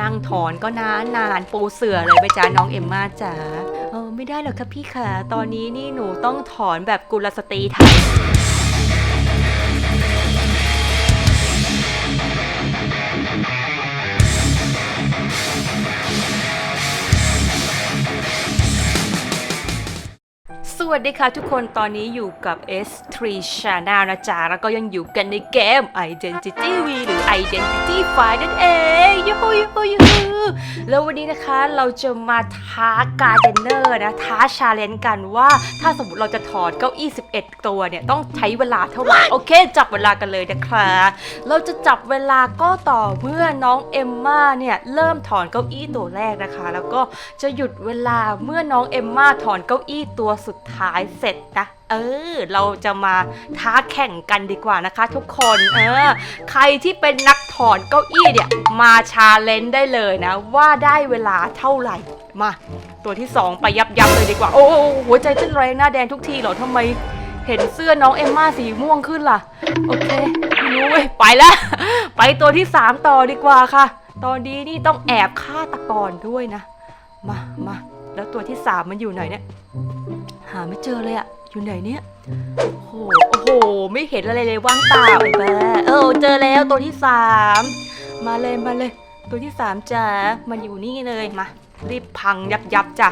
นั่งถอนก็นานนานปูเสือเลยไปจ้าน้องเอ็มมาจ๋าเออไม่ได้หรอกครับพี่ค่ะตอนนี้นี่หนูต้องถอนแบบกุลสตรีไทย วัสดีค่ะทุกคนตอนนี้อยู่กับ S3 Channel นะจ๊ะ แล้วก็ยังอยู่กันในเกม Identity V หรือ Identity 5นั่นเองยูฮูยูฮูยูฮูแล้ววันนี้นะคะเราจะมาท้าการเดนเนอร์นะ ท้าชาเลนจ์กันว่าถ้าสมมติเราจะถอดเก้าอี้11 ตัวเนี่ย ต้องใช้เวลาเท่าไหร่ โอเค จับเวลากันเลยนะคะเราจะจับเวลาก็ต่อเมื่อน้องเอมมาเนี่ย เริ่มถอนเก้าอี้ตัวแรกนะคะ แล้วก็จะหยุดเวลาเมื่อน้องเอมมาถอนเก้าอี้ตัวสุดท้ายเสร็จนะ เออ เราจะมาท้าแข่งกันดีกว่านะคะ ทุกคน เออ ใครที่เป็นนักถอนเก้าอี้เนี่ย มาชาเลนจ์ได้เลยนะ ว่าได้เวลาเท่าไหร่ มา ตัวที่ 2 ไปยับยับเลยดีกว่า โอ้โหหัวใจเต้นแรงหน้าแดงทุกทีเหรอทำไม เห็นเสื้อน้องเอมม่าสีม่วงขึ้นล่ะ โอเคไม่รู้เว้ย ไปแล้ว ไปตัวที่ 3 ต่อดีกว่าค่ะ ตอนนี้นี่ต้องแอบฆ่าตะกอนด้วยนะ มามา แล้วตัวที่3มันอยู่ไหนเนี่ย หาไม่เจอเลยอะอยู่ไหนเนี่ยโอ้โหโอ้โห ไม่เห็นอะไรเลยว่างเปล่าไอ้บ้าเออเจอแล้วตัวที่สามมาเลยมาเลย ตัวที่สามจ้ามันอยู่นี่เลยมารีบพังยับยับจ้ะ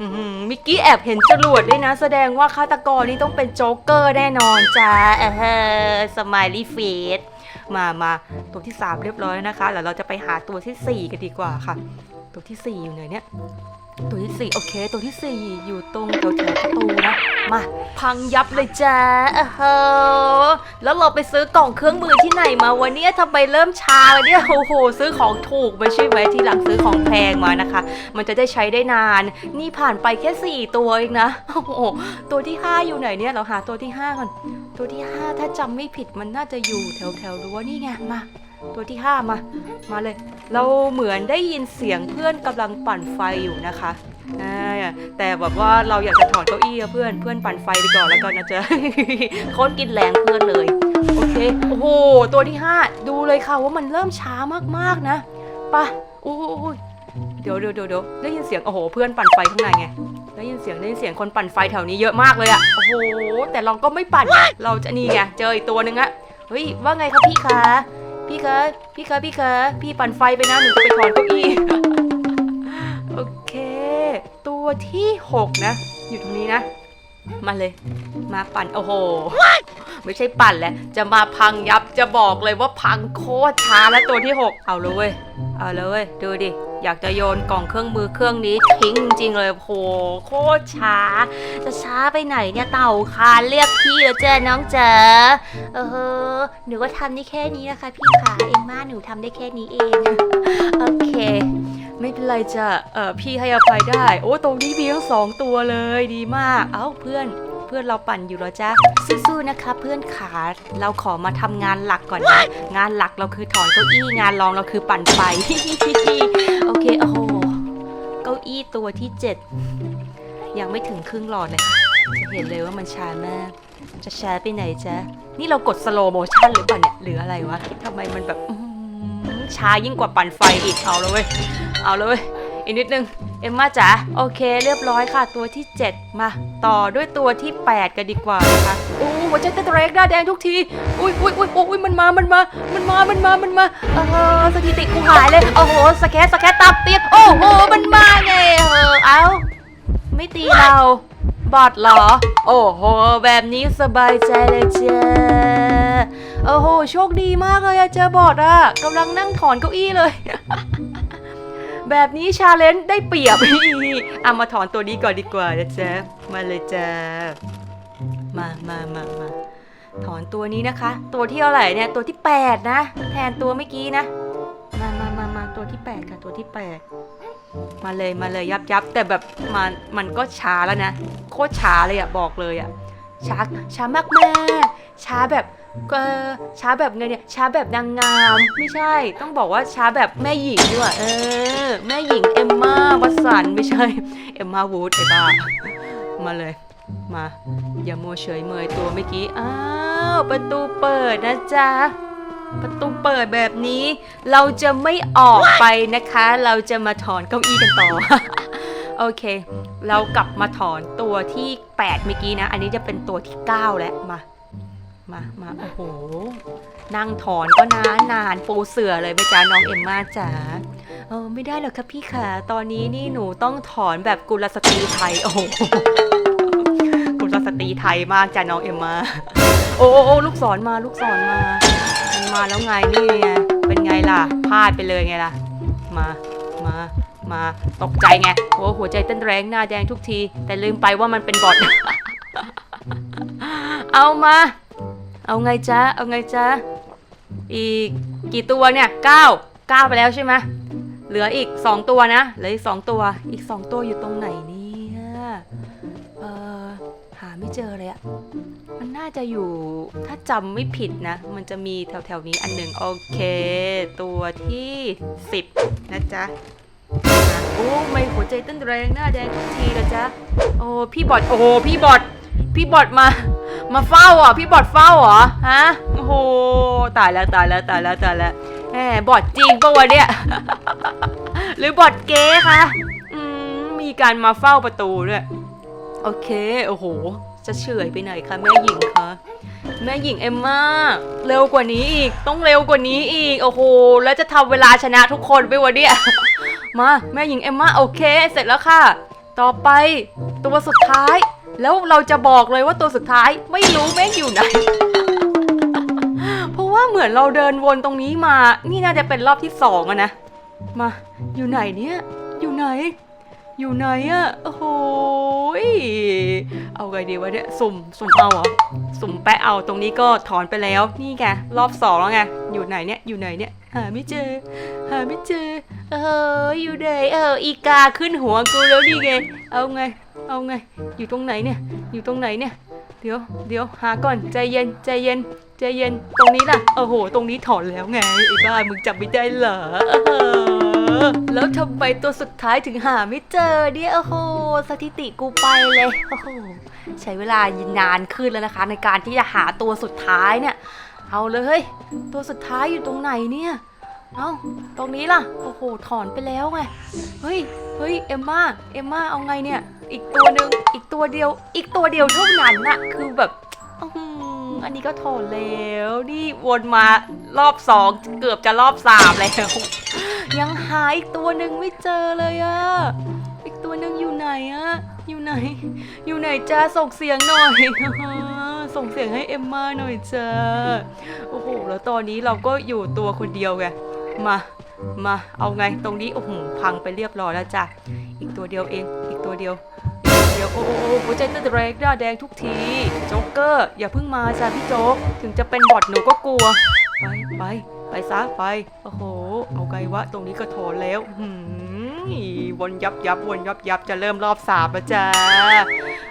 อื้อหือมิกกี้แอบเห็นจรวดด้วยนะ แสดงว่าฆาตกรนี่ต้องเป็นโจ๊กเกอร์แน่นอนจ้าเออสมายลี่เฟสมามาตัวที่ 3 เรียบร้อยนะคะแล้วเราจะไปหาตัวทีสี่4 กันดีกว่าค่ะ ตัวทีสี่4 อยู่ไหนเนี่ย ตัวที่สี่โอเค ตัวที่สี่อยู่ตรงแถวแถวประตูนะมาพังยับเลยจ้าเออเฮอแล้วเราไปซื้อกล่องเครื่องมือที่ไหนมาวะเนี่ยทำไมเริ่มช้าแล้วเนี่ยโอ้โหซื้อของถูกไปใช่ไหมที่หลังซื้อของแพงมานะคะ มันจะได้ใช้ได้นาน นี่ผ่านไปแค่สี่ตัวเองนะโอ้โหตัวที่ห้าอยู่ไหนเนี่ยเราหาตัวที่ห้าก่อนตัวที่ห้าถ้าจำไม่ผิดมันน่าจะอยู่แถวแถวรั้วนี่ไงมา ตัวที่ห้ามา มาเลย เราเหมือนได้ยินเสียงเพื่อนกำลังปั่นไฟอยู่นะคะแต่แบบว่าเราอยากจะถอดเก้าอี้เพื่อนเพื่อนปั่นไฟไปก่อนแล้วกันนะจ๊โคตรกินแรงเพื่อนเลยโอเคโอ้โหตัวที่ 5 ดูเลยค่ะว่ามันเริ่มช้ามากๆนะปะอู้ยเดี๋ยวเดี๋ยวเดี๋ยวเดี๋ยวได้ยินเสียงโอ้โหเพื่อนปั่นไฟข้างในไงได้ยินเสียงได้ยินเสียงคนปั่นไฟแถวนี้เยอะมากเลยอะโอ้โหแต่เราก็ไม่ปั่นเราจะนี่ไงเจออีกตัวหนึ่งอะเฮ้ยว่าไงครับพี่คะ พี่คะพี่คะพี่คะพี่ปั่นไฟไปนะหนูจะไปถอนเก้าอี้โอเค ตัวที่6นะ อยู่ตรงนี้นะ มาเลย มาปั่นโอ้โหไม่ใช่ปั่นแหละจะมาพังยับจะบอกเลยว่าพังโคตรช้าแล้วตัวที่6เอาเลยเว้ยเอาเลยเว้ยดูดิ อยากจะโยนกล่องเครื่องมือเครื่องนี้ทิ้งจริงเลยโหโคตรช้า จะช้าไปไหนเนี่ยเต่าคานเรียกพี่แล้วเจ้น้องเจ๋อเออหนูก็ทำได้แค่นี้นะคะ พี่ขาเองมาหนูทำได้แค่นี้เองโอเค ไม่เป็นไรจ้ะเออพี่ให้อภัยได้ โอ้ตรงนี้มีทั้งสองตัวเลยดีมาก เอ้าเพื่อน เพื่อนเราปั่นอยู่เหรอจ๊ะสู้ๆนะคะ เพื่อนขาเราขอมาทำงานหลักก่อนนะงานหลักเราคือถอนเก้าอี้งานรองเราคือปั่นไฟโอเคโอ้โหเก้าอี้ตัวที่เจ็ดยังไม่ถึงครึ่งหลอดเลยจะเห็นเลยว่ามันช้ามาก จะช้าไปไหนจ๊ะนี่เรากดสโลโมชั่นหรือเปล่าเนี่ยหรืออะไรวะทำไมมันแบบช้ายิ่งกว่าปั่นไฟอีกเอาเลยเอาเลย อีกนิดนึง เอ็มมาจ๋าโอเค เรียบร้อยค่ะตัวที่ 7 มา ต่อด้วยตัวที่ 8 กันดีกว่านะคะโอ้หัวใจเต้นแรงหน้าแดงทุกที อุ้ยอุ้ยอุ้ยอุ้ยมันมามันมามันมามันมามันมาเออสถิติกูหายเลยโอ้โหสแคสสแคสตับเตียกโอ้โหมันมาไงเออเอาไม่ตีเราบอดเหรอ โอ้โห แบบนี้สบายใจเลยเจ้าโอ้โห โชคดีมากเลยอะเจอบอดอะกำลังนั่งถอนเก้าอี้เลย แบบนี้ชาเลนจ์ได้เปรียบเอามาถอนตัวนี้ก่อนดีกว่านะจ๊ะมาเลยจ้ามามามามาถอนตัวนี้นะคะ ตัวที่เท่าไหร่เนี่ยตัวที่ 8 นะ แทนตัวเมื่อกี้นะ มามามามาตัวที่ 8 ค่ะตัวที่ 8 มาเลยมาเลยยับยับแต่แบบมันมันก็ช้าแล้วนะ โคตรช้าเลยอะบอกเลยอะช้าช้ามากแม่ช้าแบบ เออช้าแบบไงเนี่ยช้าแบบนางงาม ไม่ใช่ ต้องบอกว่าช้าแบบแม่หญิงด้วยเออ แม่หญิงเอมมาวัตสันไม่ใช่ เอมมาวูดไอ้บ้ามาเลย มา อย่าโมเฉยเมยตัวเมื่อกี้ อ้าว ประตูเปิดนะจ๊ะ ประตูเปิดแบบนี้ เราจะไม่ออกไปนะคะ เราจะมาถอนเก้าอี้กันต่อ โอเค เรากลับมาถอนตัวที่ 8 เมื่อกี้นะ อันนี้จะเป็นตัวที่ 9 แล้ว มา มามาโอ้โห นั่งถอนก็นานนานปูเสือเลยไหมจ๊ะน้องเอ็มมาจ๋าเออไม่ได้หรอกครับพี่ค่ะ ตอนนี้นี่หนูต้องถอนแบบกุลสตรีไทย โอ้โหกุลสตรีไทยมากจ้ะน้องเอ็มมาโอ้โอ้โอ้ลูกศรมาลูกศรมา มันมาแล้วไงนี่ไงเป็นไงล่ะพลาดไปเลยไงล่ะ มามามาตกใจไงโอ้หัวใจเต้นแรงหน้าแดงทุกที แต่ลืมไปว่ามันเป็นบอทเอามา เอาไงจ๊ะ เอาไงจ๊ะ อีกกี่ตัวเนี่ยเก้าเก้าไปแล้วใช่ไหมเหลืออีกสองตัวนะเหลืออีกสองตัว อีกสองตัวอยู่ตรงไหนเนี่ยเออหาไม่เจอเลยอะมันน่าจะอยู่ถ้าจำไม่ผิดนะ มันจะมีแถวๆนี้อันหนึ่งโอเค ตัวที่สิบนะจ๊ะโอ้ไม่หัวใจเต้นแรงหน้าแดงทุกทีเลยจ๊ะโอ้พี่บอดโอ้พี่บอด พี่บอดมา มาเฝ้าอะพี่บอดเฝ้าเหรอฮะโอ้โหตายแล้วตายแล้วตายแล้วตายแล้วแหมบอดจริงปะวะเนี่ย หรือบอดเก๊คะอืมมีการมาเฝ้าประตูด้วยโอเคโอ้โห จะเฉอยไปไหนคะแม่หญิงคะแม่หญิงเอมมาเร็วกว่านี้อีก ต้องเร็วกว่านี้อีก โอ้โห แล้วจะทำเวลาชนะทุกคนไปวะเนี่ย มา แม่หญิงเอมมาโอเค เสร็จแล้วค่ะ ต่อไปตัวสุดท้าย แล้วเราจะบอกเลยว่าตัวสุดท้ายไม่รู้แม่งอยู่ไหน เพราะว่าเหมือนเราเดินวนตรงนี้มา นี่น่าจะเป็นรอบที่สองอะนะ มา อยู่ไหนเนี่ย อยู่ไหน อยู่ไหนอะโอ้โหยเอาไงดีวะเนี่ย สุ่ม สุ่มเอาเหรอ สุ่มแปะเอา ตรงนี้ก็ถอนไปแล้ว นี่ไง รอบสองแล้วไง อยู่ไหนเนี่ย อยู่ไหนเนี่ย หาไม่เจอ หาไม่เจอ เออ อยู่ไหน เออ อีกาขึ้นหัวกูแล้วนี่ไง เอาไง เอาไง อยู่ตรงไหนเนี่ย อยู่ตรงไหนเนี่ย เดี๋ยว เดี๋ยว หาก่อน ใจเย็น ใจเย็น ใจเย็น ตรงนี้ล่ะ โอ้โห ตรงนี้ถอนแล้วไง ไอ้บ้า มึงจำไม่ได้เหรอแล้วทำไมตัวสุดท้ายถึงหาไม่เจอเนี่ยโอ้โห สถิติกูไปเลย โอ้โห ใช้เวลานานขึ้นแล้วนะคะ ในการที่จะหาตัวสุดท้ายเนี่ย เอาเลย ตัวสุดท้ายอยู่ตรงไหนเนี่ยเอ้า ตรงนี้ล่ะ โอ้โห ถอนไปแล้วไง เฮ้ย เฮ้ย เอมมาเอมมาเอาไงเนี่ย อีกตัวหนึ่งอีกตัวเดียว อีกตัวเดียวเท่านั้นน่ะคือแบบอื้อหืออันนี้ก็ถอนแล้วนี่วนมารอบสองเกือบจะรอบสามแล้ว ยังหาอีกตัวหนึ่งไม่เจอเลยอะอีกตัวหนึ่งอยู่ไหนอะอยู่ไหน อยู่ไหนจ้าส่งเสียงหน่อย ส่งเสียงให้เอมมาหน่อยจ้าโอ้โหแล้วตอนนี้เราก็อยู่ตัวคนเดียวไงมา มา เอาไงตรงนี้โอ้โหพังไปเรียบร้อยแล้วจ้ะ อีกตัวเดียวเอง อีก เดียว เดียวโอ้โหโอ้โหหัวใจเต้นแรงหน้าแดงทุกทีโจ๊กเกอร์อย่าเพิ่งมาจ้ะพี่โจ๊ก ถึงจะเป็นบอทหนูก็กลัว ไปไปไปซะไป โอ้โห เอาไงวะ ตรงนี้ก็ถอนแล้วหืมวนยับยับวนยับยับจะเริ่มรอบสามแล้วจ้า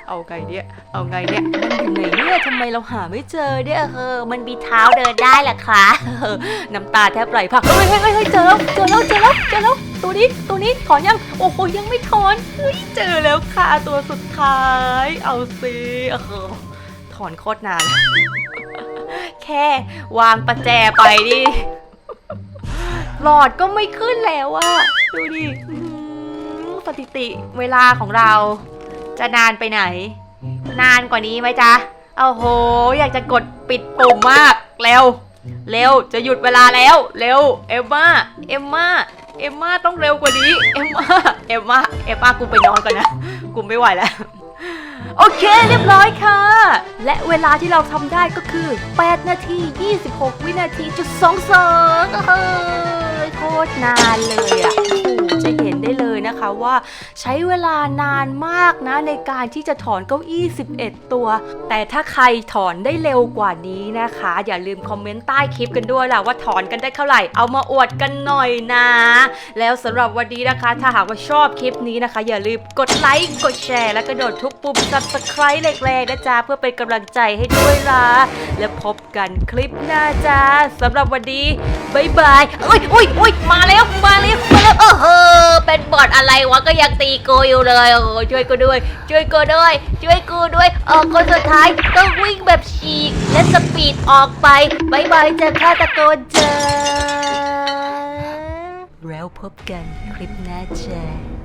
เอาไงเนี่ย เอาไงเนี่ย มันอยู่ไหนเนี่ยทำไมเราหาไม่เจอเนี่ยเออมันมีเท้าเดินได้แหละคะน้ำตาแทบไหลพักเฮ้ยเฮ้ยเฮ้ยเจอเจอแล้ว แล้วตัวนี้ตัวนี้ถอนยังโอ้โหยังไม่ถอนเฮ้ยเจอแล้วค่ะตัวสุดท้าย เอาสิเออถอนโคตรนาน แค่วางประแจไปดิหลอดก็ไม่ขึ้นแล้วอะดูดิสถิติเวลาของเรา จะนานไปไหน นานกว่านี้ไหมจ๊ะโอ้โห อยากจะกดปิดปุ่มมาก เร็ว เร็ว จะหยุดเวลาแล้ว เร็ว เอมมาเอมมา เอมมาต้องเร็วกว่านี้ เอมมาเอมมาเอมมากูไปนอนก่อนนะ กูไม่ไหวแล้ว โอเคเรียบร้อยค่ะ และเวลาที่เราทำได้ก็คือ 8 นาที 26 วินาทีจุดสองสองเฮ้ ยโคตรนานเลยอะ่ะจะเห็นได้เลยนะคะว่าใช้เวลานานมากนะในการที่จะถอนเก้าอี้ 11 ตัว แต่ถ้าใครถอนได้เร็วกว่านี้นะคะ อย่าลืมคอมเมนต์ใต้คลิปกันด้วยล่ะว่าถอนกันได้เท่าไหร่ เอามาอวดกันหน่อยนะ แล้วสำหรับวันนี้นะคะ ถ้าหากว่าชอบคลิปนี้นะคะ อย่าลืมกดไลค์กดแชร์และกระโดดทุกปุ่ม subscribe แรงๆนะจ๊ะเพื่อเป็นกำลังใจให้ด้วยล่ะแล้วพบกันคลิปหน้าจ้าสำหรับวันนี้บายบายอ้ยอ้ยอุ้ยมาแล้วมาแล้วมาแล้วเออเออเป็นบอดอะไรวะก็ยังตีกูอยู่เลยโอ้ช่วยกูด้วย ช่วยกูด้วย ช่วยกูด้วยเออคนสุดท้ายต้องวิ่งแบบฉีกและสปีดออกไปบายบายจ้ะฆาตกรจ้าแล้วพบกันคลิปหน้าจ้า